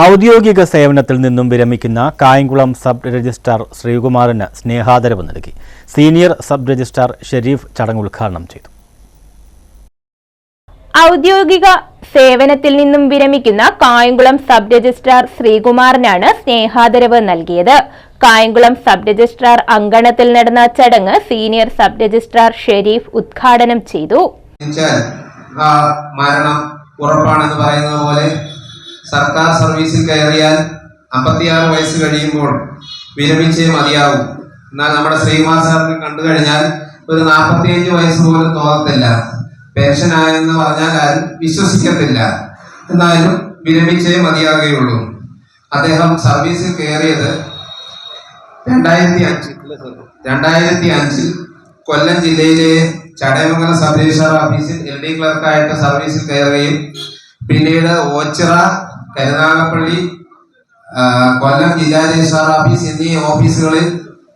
ഔദ്യോഗിക സേവനത്തിൽ നിന്നും വിരമിക്കുന്ന കായംകുളം സബ് രജിസ്ട്രാർ ശ്രീകുമാറിന് സ്നേഹാദരവ് നൽകി. സീനിയർ സബ് രജിസ്ട്രാർ ഷെരീഫ് ചടങ്ങ് ഉദ്ഘാടനം ചെയ്തു. ഔദ്യോഗിക സേവനത്തിൽ നിന്നും വിരമിക്കുന്ന കായംകുളം സബ് രജിസ്ട്രാർ ശ്രീകുമാറിനാണ് സ്നേഹാദരവ് നൽകിയത്. കായംകുളം സബ് രജിസ്ട്രാർ അങ്കണത്തിൽ നടന്ന ചടങ്ങ് സീനിയർ സബ് രജിസ്ട്രാർ ഷെരീഫ് ഉദ്ഘാടനം ചെയ്തു. മരണം ഉറപ്പാണെന്ന് പറയുന്നത് പോലെ സർക്കാർ സർവീസിൽ കയറിയാൽ അമ്പത്തിയാറ് വയസ്സ് കഴിയുമ്പോൾ വിരമിച്ചേ മതിയാവും. എന്നാൽ നമ്മുടെ ശ്രീകുമാർ സാറിനെ കണ്ടു കഴിഞ്ഞാൽ ഒരു നാൽപ്പത്തിയഞ്ച് വയസ്സ് പോലും തോന്നത്തില്ല. പെൻഷനായെന്ന് പറഞ്ഞാൽ ആരും വിശ്വസിക്കത്തില്ല. എന്നാലും വിരമിച്ചേ മതിയാകുകയുള്ളൂ. അദ്ദേഹം സർവീസിൽ കയറിയത് രണ്ടായിരത്തി അഞ്ചിൽ രണ്ടായിരത്തി അഞ്ചിൽ കൊല്ലം ജില്ലയിലെ ചടയമംഗലം സബ് രജിസ്ട്രാർ ഓഫീസിൽ എൽ ഡി ക്ലർക്കായിട്ട് സർവീസിൽ കയറുകയും പിന്നീട് ഓച്ചിറ കരുനാഗപ്പള്ളി കൊല്ലം ജില്ലാ രജിസ്ട്രാർ ഓഫീസ് എന്നീ ഓഫീസുകളിൽ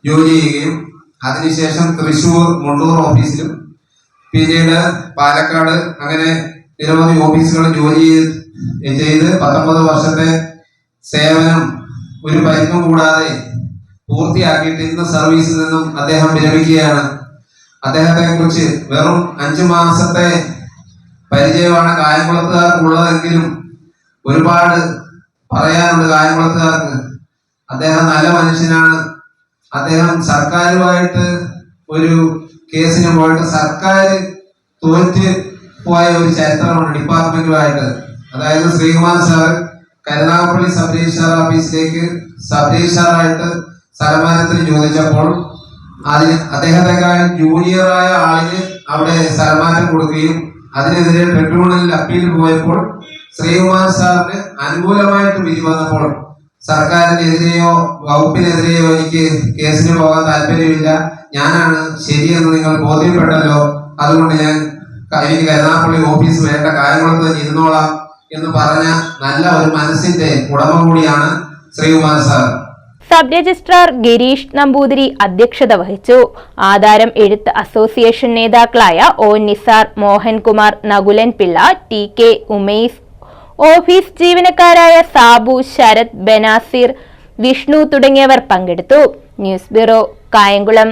ജോലി ചെയ്യുകയും അതിനുശേഷം തൃശൂർ മുണ്ടൂർ ഓഫീസിലും പിന്നീട് പാലക്കാട് അങ്ങനെ നിരവധി ഓഫീസുകളിൽ ജോലി ചെയ്ത് പത്തൊമ്പത് വർഷത്തെ സേവനം ഒരു പരിക്കും കൂടാതെ പൂർത്തിയാക്കിയിട്ട് ഇന്ന് സർവീസിൽ നിന്നും അദ്ദേഹം വിരമിക്കുകയാണ്. അദ്ദേഹത്തെ കുറിച്ച് വെറും അഞ്ചു മാസത്തെ പരിചയമാണ് കായംകുളത്തുകാർക്കുള്ളതെങ്കിലും ഒരുപാട് പറയാനുള്ള കായംകുളത്തുകാർക്ക് അദ്ദേഹം നല്ല മനുഷ്യനാണ്. അദ്ദേഹം സർക്കാരുമായിട്ട് ഒരു കേസിന് പോയിട്ട് സർക്കാർ തോറ്റ് പോയ ഒരു ചരിത്രമാണ് ഡിപ്പാർട്ട്മെന്റുമായിട്ട്. അതായത് Sreekumar sir Karunagappally sub registrar ഓഫീസിലേക്ക് സബ് രജിസ്ട്രാറായിട്ട് സ്ഥലമാനത്തിന് ചോദിച്ചപ്പോൾ അതിന് അദ്ദേഹത്തെക്കാൾ ജൂനിയറായ ആളിന് അവിടെ സ്ഥലമാനം കൊടുക്കുകയും അതിനെതിരെ ട്രിബ്യൂണലിൽ അപ്പീൽ പോയപ്പോൾ ശ്രീകുമാർ സാറിന് അനുകൂലമായിട്ട് വിധി വന്നപ്പോൾ സർക്കാരിനെതിരെയോ വകുപ്പിനെതിരെയോ എനിക്ക് കേസിന് പോകാൻ താല്പര്യമില്ല. ഞാനാണ് ശരിയെന്ന് നിങ്ങൾ ബോധ്യപ്പെട്ടല്ലോ. അതുകൊണ്ട് ഞാൻ എനിക്ക് കരുനാപ്പള്ളി ഓഫീസ് വേണ്ട കാര്യങ്ങളൊക്കെ ഇരുന്നോളാം എന്ന് പറഞ്ഞ നല്ല ഒരു മനസ്സിന്റെ ഉടമ കൂടിയാണ് Sreekumar sir. Sub registrar Girish Namboothiri അധ്യക്ഷത വഹിച്ചു. ആധാരം എഴുത്ത് അസോസിയേഷൻ നേതാക്കളായ O Nisar Mohankumar Nakulan Pillai T K Umesh office ജീവനക്കാരായ Sabu Sarath ബനാസിർ Vishnu തുടങ്ങിയവർ പങ്കെടുത്തു. News bureau Kayamkulam.